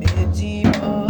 এ জীবন